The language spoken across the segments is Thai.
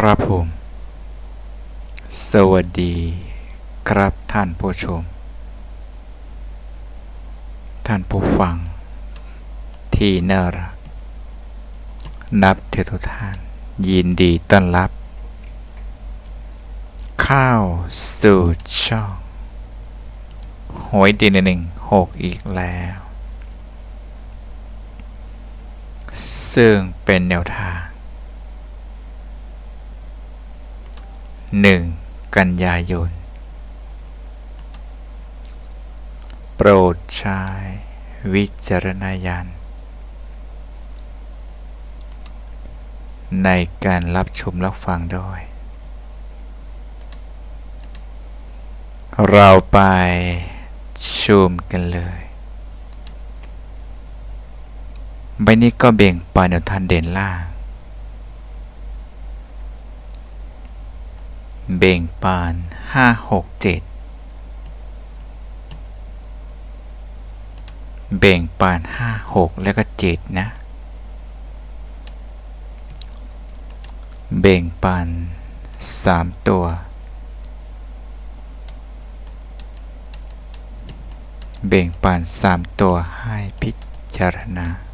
ครับผม สวัสดีครับท่านผู้ชม ท่านผู้ฟัง ที่น่ารัก นับถือทุกท่าน ยินดีต้อนรับเข้าสู่ช่องหวยดีหนึ่งหกอีกแล้ว ซึ่งเป็นแนวทาง 1. กันยายน โปรดใช้วิจารณญาณในการรับชมรับฟังด้วย เราไปชมกันเลยใบนี้ก็เบ่งปานแนวทางเด่นล่าง เบ่งปานห้าหกเจ็ดเบ่งปานห้าหกแล้วก็เจ็ดนะ เบ่งปานสามตัว เบ่งปานสามตัวให้พิจารณา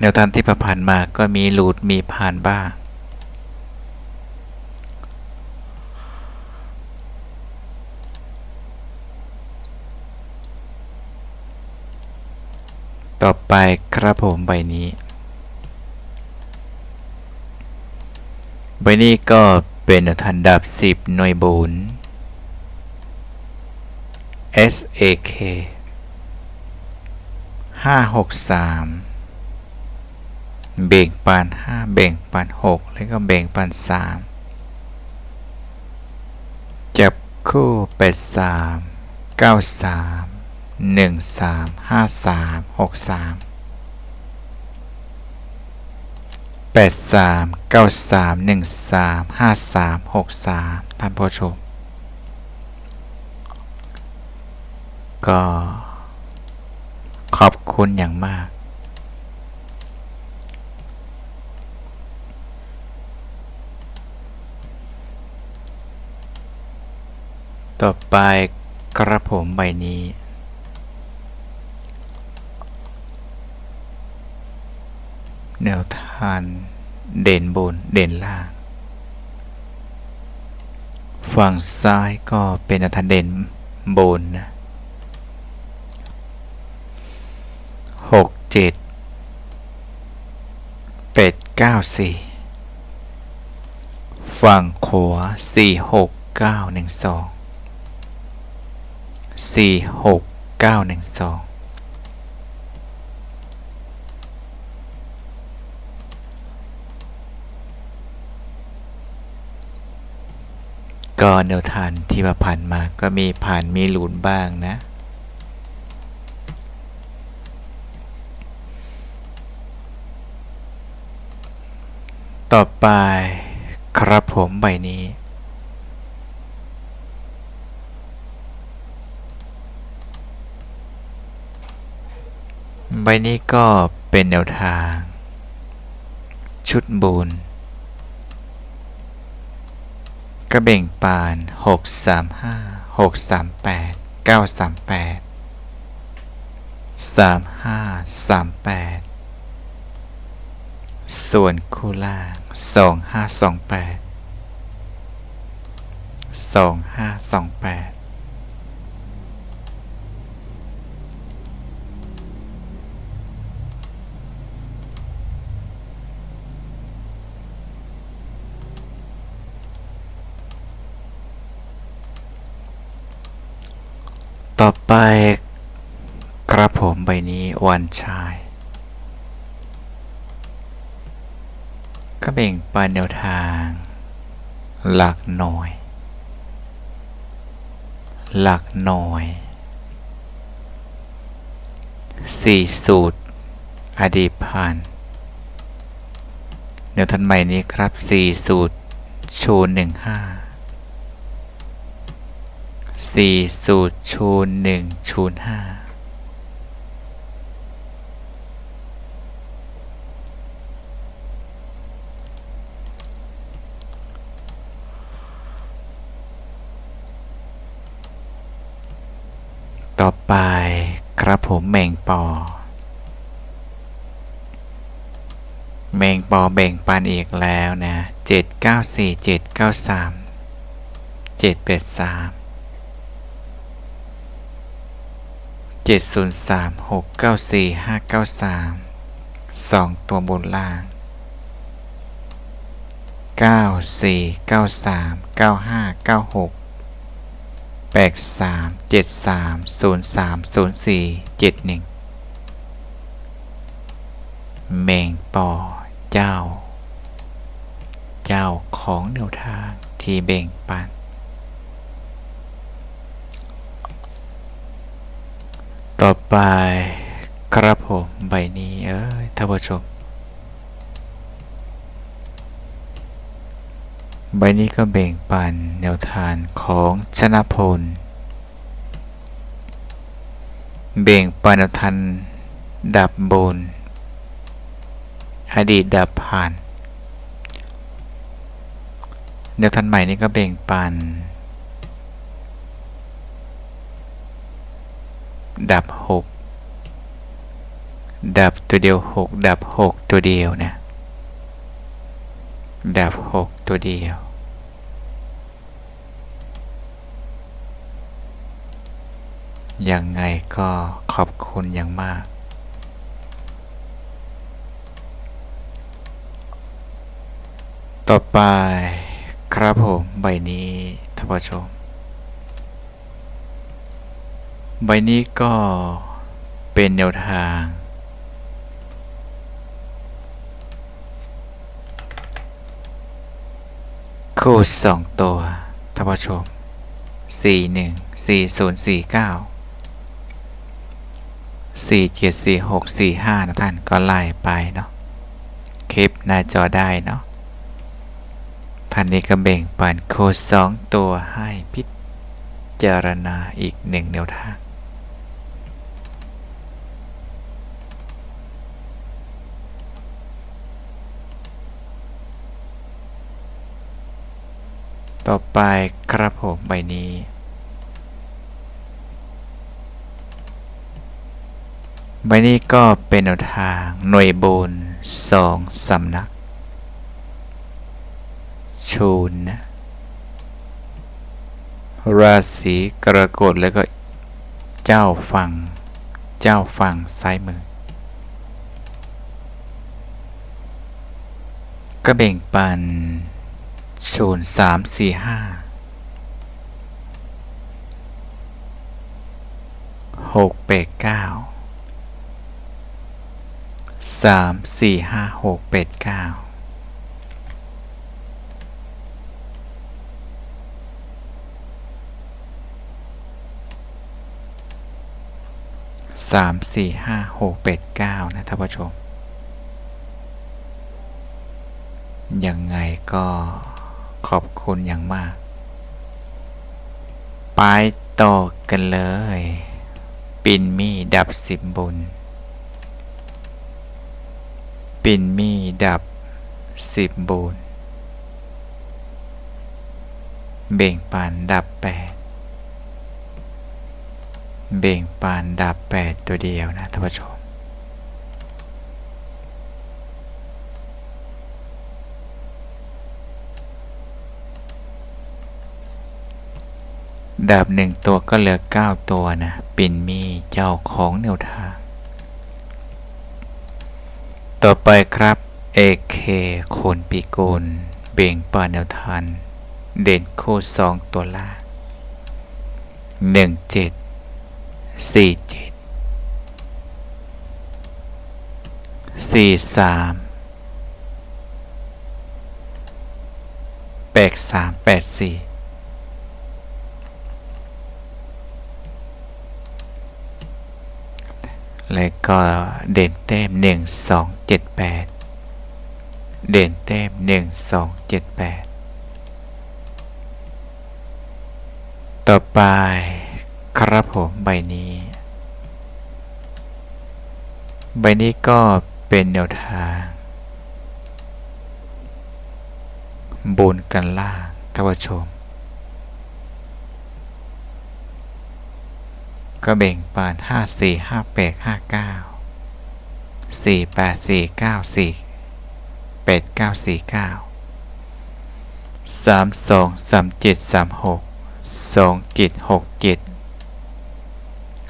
แนวทางที่ผ่านมาก็มีหลุดมีผ่านบ้าง ต่อไปครับผมใบนี้ ใบนี้ก็เป็นแนวทางดับ 10 หน่วยบุญ SAK 563 เบ่งปาน5เบ่งปาน6 แล้วก็เบ่งปาน3 จับคู่ 8 3 9 3 1 3 5 3 6 3 8 3 9 3 1 3 5 3 6 3 ท่านผู้ชม ก็ขอบคุณอย่างมาก ต่อไปกระผมใบนี้ แนวทางเด่นบนเด่นล่าง ฝั่งซ้ายก็เป็นแนวทางเด่นบนนะหกเจ็ดเป็ดเก้าสี่ฝั่งขวาสี่หกเก้าหนึ่งสอง สี่หกเก้าหนึ่งสองก็แนวทางที่มาผ่านมาก็มีผ่านมีหลุนบ้างนะ ต่อไปครับผมใบนี้ ใบนี้ก็เป็นแนวทาง ชุดบุญกระเบ่งปาน 635 638 938 3538 ส่วนคู่ล่าง 2528 2528 ต่อไปกระผมใบนี้วันชายก็เบ่งปานแนวทาง หลักหน่วย หลักหน่วยสี่สูตร อดีตผ่านแนวทันใหม่นี้ครับสี่สูตรโชว์หนึ่งห้า สี่สูตรชูนหนึ่งชูนห้าต่อไปครับผมแมงปอ แมงปอแบ่งปันอีกแล้วนะเจ็ดเก้าสี่เจ็ดเก้าสามเจ็ดแปดสาม เจ็ดสามศูนย์สามศูนย์สี่เจ็ดหนึ่งเมงปอเจ้า เจ้าของแนวทางที่เบ่งปัน ต่อไปครับผมใบนี้เอ้ยท่านผู้ชม ใบนี้ก็เบ่งปันแนวทางของชนะพล เบ่งปันแนวทางดับบน อดีตดับผ่าน แนวทางใหม่นี้ก็เบ่งปัน ดับหกดับตัวเดียวหกดับหกตัวเดียวนะ ดับหกตัวเดียว ยังไงก็ขอบคุณอย่างมากต่อไปครับผม ใบนี้ท่านผู้ชม ใบนี้ก็เป็นแนวทาง คู่สองตัวท่านผู้ชมสี่หนึ่งสี่ศูนย์สี่เก้าสี่เจ็ดสี่หกสี่ห้านะท่านก็ไล่ไปเนาะคลิปหน้าจอได้เนาะท่านนี้ก็แบ่งปันโค้ดสองตัวให้พิจารณาอีกหนึ่งแนวทาง ต่อไปครับผมใบนี้ ใบนี้ก็เป็นแนวทางหน่วยบนสองสำนัก ชูนนะราศีกรกฎแล้วก็เจ้าฝั่งเจ้าฝั่งซ้ายมือ ก็แบ่งปัน ศูนย์สามสี่ห้าหกแปดเก้าสามสี่ห้าหกแปดเก้าสามสี่ห้าหกแปดเก้านะท่านผู้ชม ยังไงก็ ขอบคุณอย่างมาก ไปต่อกันเลย ปินมีดับสิบบนปินมีดับสิบบนเบ่งปานดับแปดเบ่งปานดับแปดตัวเดียวนะท่านผู้ชม ดาบหนึ่งตัวก็เหลือเก้าตัวนะ ปิ่นมีเจ้าของแนวทาง ต่อไปครับเอเคโคนปีโกนเบ่งป่านแนวทาน เด่นโคสองตัวล่างหนึ่งเจ็ดสี่เจ็ดสี่สามแปดสามแปดสี่ แล้วก็เด่นแต้มหนึ่งสองเจ็ดแปดเด่นแต้มหนึ่งสองเจ็ดแปดต่อไปครับผมใบนี้ ใบนี้ก็เป็นแนวทาง บนกันล่างท่านผู้ชม ก็เบ่งปันห้าสี่ห้าแปดห้าเก้าสี่แปดสี่เก้าสี่แปดเก้าสี่เก้าสามสองสามเจ็ดสามหกสองเจ็ดหกเจ็ด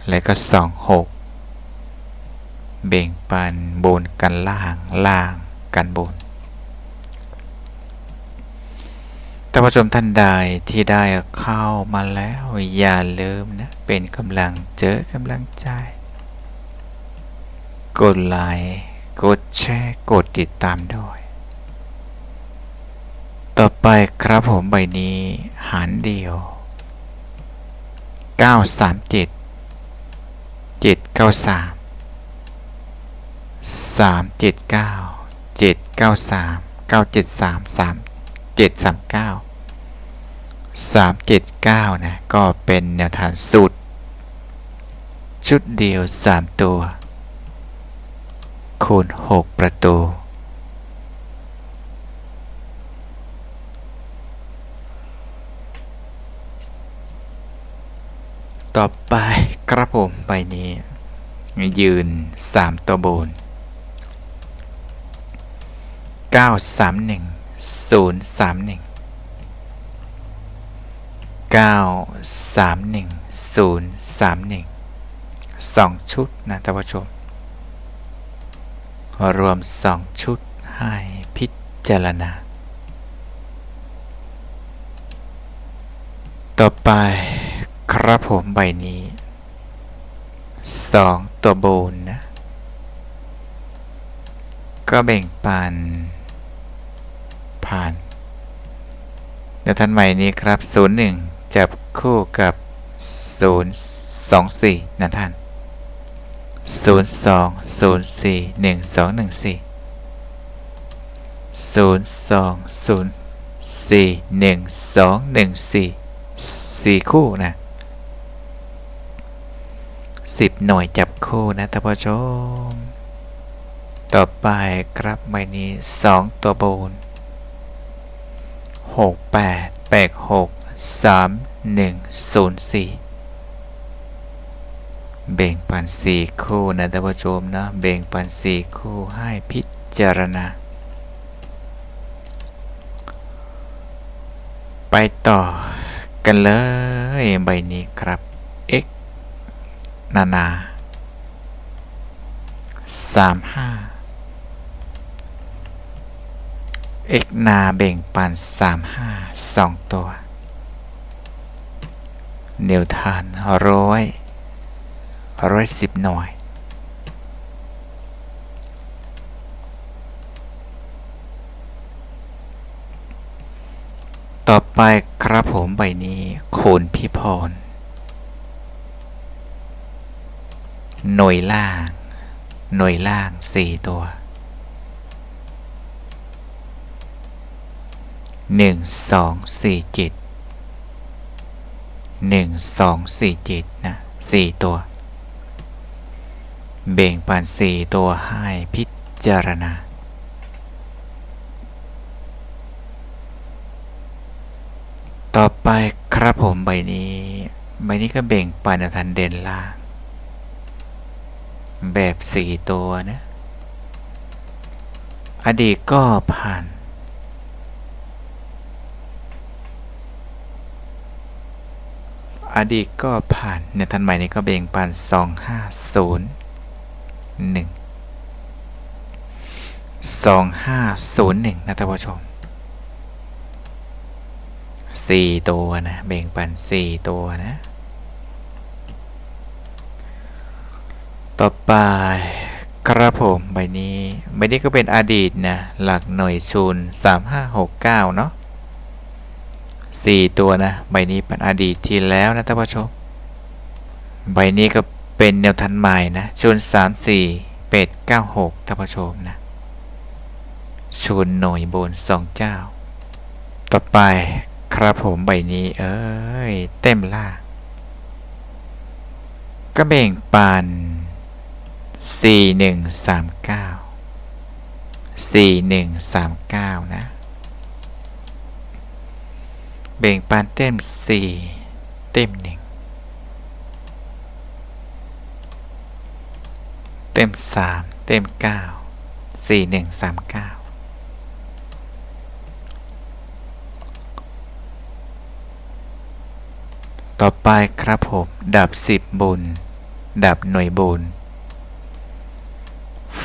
แล้วก็สองหกเบ่งปันบนกันล่างล่างกันบน ท่านผู้ชมท่านใดที่ได้เข้ามาแล้วอย่าลืมนะ เป็นกำลังเจอกำลังใจ กดไลค์กดแชร์กดติดตามด้วย ต่อไปครับผมใบนี้หารเดียว 937 793 379 793 973 3 739 379 นะ ก็เป็นแนวทางสุดชุดเดียว 3 ตัว คูณ 6 ประตู ต่อไปกระผมใบนี้ ยืน 3 ตัวบน 931 031 931 031 2 ชุดนะท่านผู้ชม รวม 2 ชุดให้พิจารณา ต่อไปครับผมใบนี้ 2 ตัวบนนะ ก็แบ่งปัน ผ่านเดี๋ยวท่านใหม่นี้ครับ 01 จับคู่กับ 024 นะท่าน 02 04 1214 02 04 1214 4 คู่นะ10 หน่วยจับคู่นะท่านผู้ชม ต่อไปครับใบนี้ 2 ตัวบน 6 8 8 6 3 1 0 4เบ่งปันสี่คู่นะท่านผู้ชมนะเบ่งปันสี่คู่ให้พิจารณา ไปต่อกันเลยใบนี้ครับ x นานา 35 เอกนาเบ่งปานสามห้าสองตัว เนวทานร้อยร้อยสิบหน่วยต่อไปครับผมใบนี้โขนพิพร หน่วยล่าง หน่วยล่างสี่ตัว หนึ่งสองสี่เจ็ดหนึ่งสองสี่เจ็ดนะสี่ตัว เบ่งปันสี่ตัวให้พิจารณาต่อไปครับผมใบนี้ ใบนี้ก็เบ่งปันทันเด่นล่าง แบบสี่ตัวนะ อดีตก็ผ่าน อดีตก็ผ่านในทันใหม่นี้ก็เบ่งปัน2 5 0 1 2 5 0 1นะท่านผู้ชม4ตัวนะเบ่งปัน4ตัวนะต่อไปกระผมใบนี้ใบนี้ก็เป็นอดีตนะหลักหน่วยชูน3 5 6 9 เนาะ 4 ตัวนะใบนี้เป็นอดีตที่แล้วนะท่านผู้ชมใบนี้ก็เป็นแนวทันใหม่นะชน3 4เป็ด9 6ท่านผู้ชมนะชนหน่วยบน2เจ้า ต่อไปครับผมใบนี้เอ้ยเต็มล่าก็แบ่งปัน4 1 3 9 4 1 3 9 นะ เบ่งปานเต็ม 4 เต็ม 1 เต็มสามเต็มเก้าสี่หนึ่งสามเก้าต่อไปครับผม ดับสิบบุญ ดับหน่วยบุญ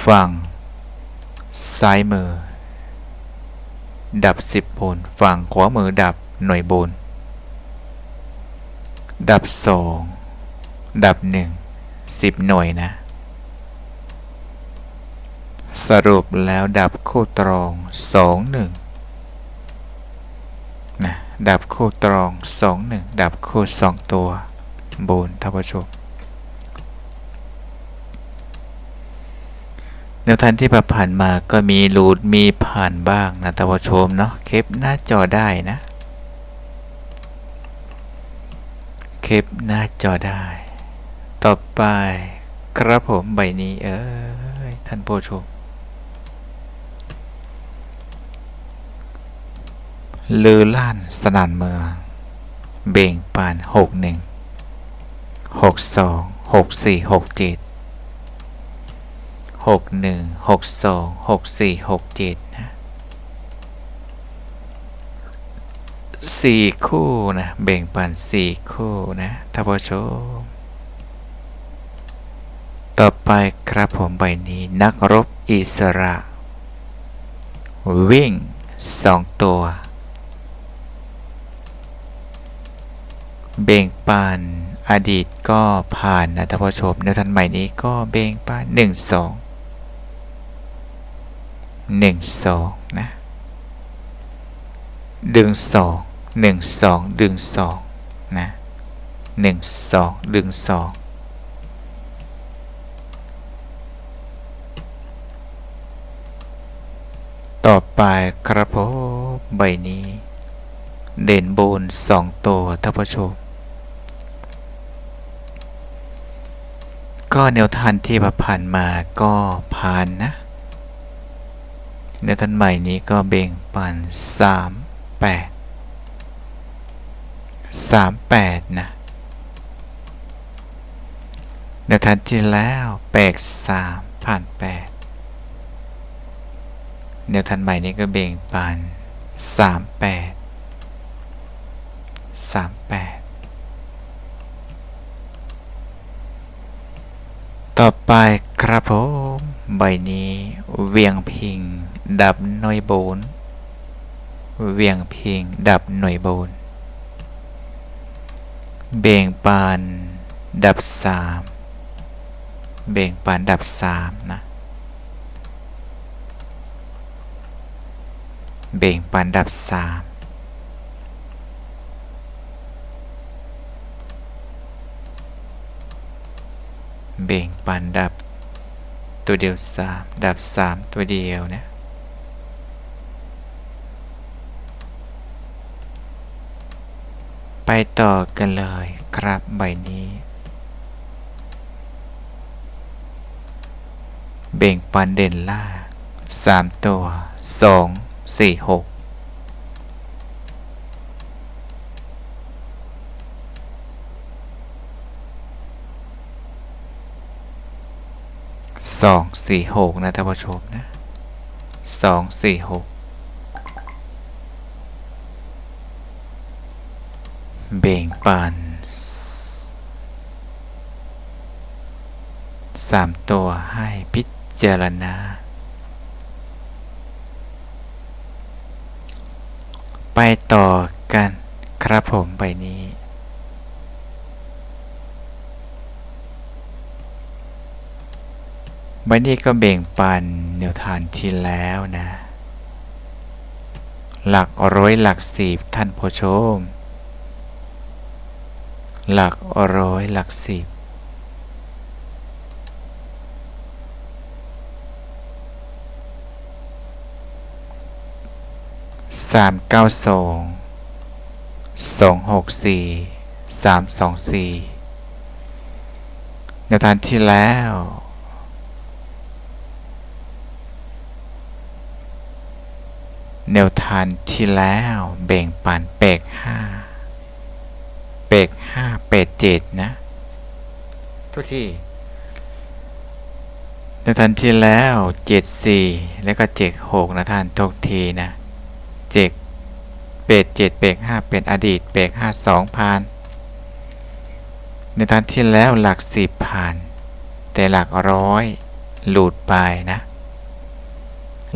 ฝั่ง ซ้ายมือ ดับสิบบุญ ฝั่งขวามือดับ หน่วยบุญดับสองดับหนึ่งสิบหน่วยนะ สรุปแล้วดับคู่ตรงสองหนึ่งนะดับคู่ตรงสองหนึ่งดับคู่สองตัวบนท่านผู้ชมแนวทางที่ผ่านมาก็มีหลุดมีผ่านบ้างนะท่านผู้ชมเนาะเคปหน้าจอได้นะ เคปหน้าจอได้ ต่อไปครับผมใบนี้เอ้ยท่านผู้ชมลือล้านสนานเมือง เบ่งปานหกหนึ่งหกสองหกสี่หกเจ็ดหกหนึ่งหกสองหกสี่หกเจ็ดนะ สี่คู่นะเบ่งปานสี่คู่นะท่านผู้ชมต่อไปครับผมใบนี้นักรบอิสระ วิ่งสองตัว เบ่งปานอดีตก็ผ่านนะท่านผู้ชมในทันใหม่นี้ก็เบ่งปานหนึ่งสองหนึ่งสองนะดึงสอง หนึ่งสองดึงสองนะหนึ่งสองดึงสองต่อไปครับผมใบนี้ เด่นโบนสองตัวท่านผู้ชมก็แนวทางที่ผ่านมาก็ผ่านนะแนวทางใหม่นี้ก็เบ่งปันสามแปด สามแปดนะแนวทางที่แล้วแปดสามผ่านแปดแนวทางใหม่นี้ก็เบ่งปันสามแปดสามแปดต่อไปครับผมใบนี้เวียงพิง ดับหน่วยโบนเวียงพิง ดับหน่วยโบน เบ่งปานดับสามเบ่งปานดับสามนะ เบ่งปานดับสามเบ่งปานดับตัวเดียวสามดับสามตัวเดียวนะ ไปต่อกันเลยครับใบนี้ เบ่งปันเด่นล่าสามตัวสองสี่หกสองสี่หกนะท่านผู้ชมนะสองสี่หก เบ่งปานสามตัวให้พิจารณา ไปต่อกันครับผมใบนี้ ใบนี้ก็เบ่งปันแนวทางที่แล้วนะ หลักร้อยหลักสิบท่านผู้ชม หลักร้อยหลักสิบสามเก้าสองสองหกสี่สามสองสี่แนวทางที่แล้วแนวทางที่แล้วแบ่งปันเปกห้า ปกห้าเปกเจ็ดนะ ทุกที่ในทันที่แล้ว74แล้วก็76นะท่านทุกทีนะเจกเป็ด7เป็ก5เป็นอดีตเป็ก5 2ผ่าน ในทันที่แล้วหลัก10ผ่าน แต่หลักร้อยหลุดไปนะ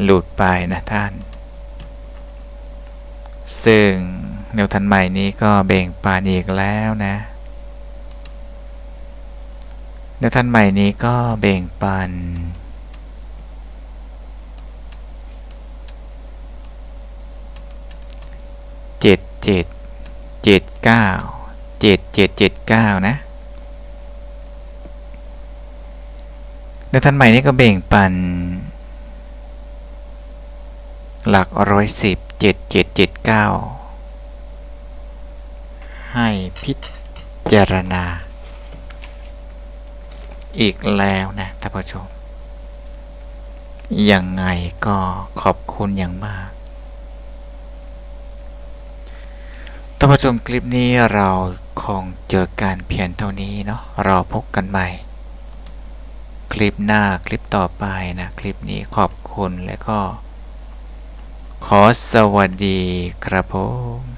หลุดไปนะท่านซึ่ง แนวทันใหม่นี้ก็เบ่งปานอีกแล้วนะ แนวทันใหม่นี้ก็เบ่งปันเจ็ดเจ็ดเจ็ดเก้าเจ็ดเจ็ดเจ็ดเก้านะแนวทันใหม่นี้ก็เบ่งปันหลักร้อยสิบเจ็ดเจ็ดเจ็ดเก้า ให้พิจารณา อีกแล้วนะท่านผู้ชมยังไงก็ขอบคุณอย่างมากท่านผู้ชมคลิปนี้เราคงเจอการเพียงเท่านี้เนาะเราพบกันใหม่ คลิปหน้าคลิปต่อไปนะ คลิปนี้ขอบคุณและก็ ขอสวัสดีครับผม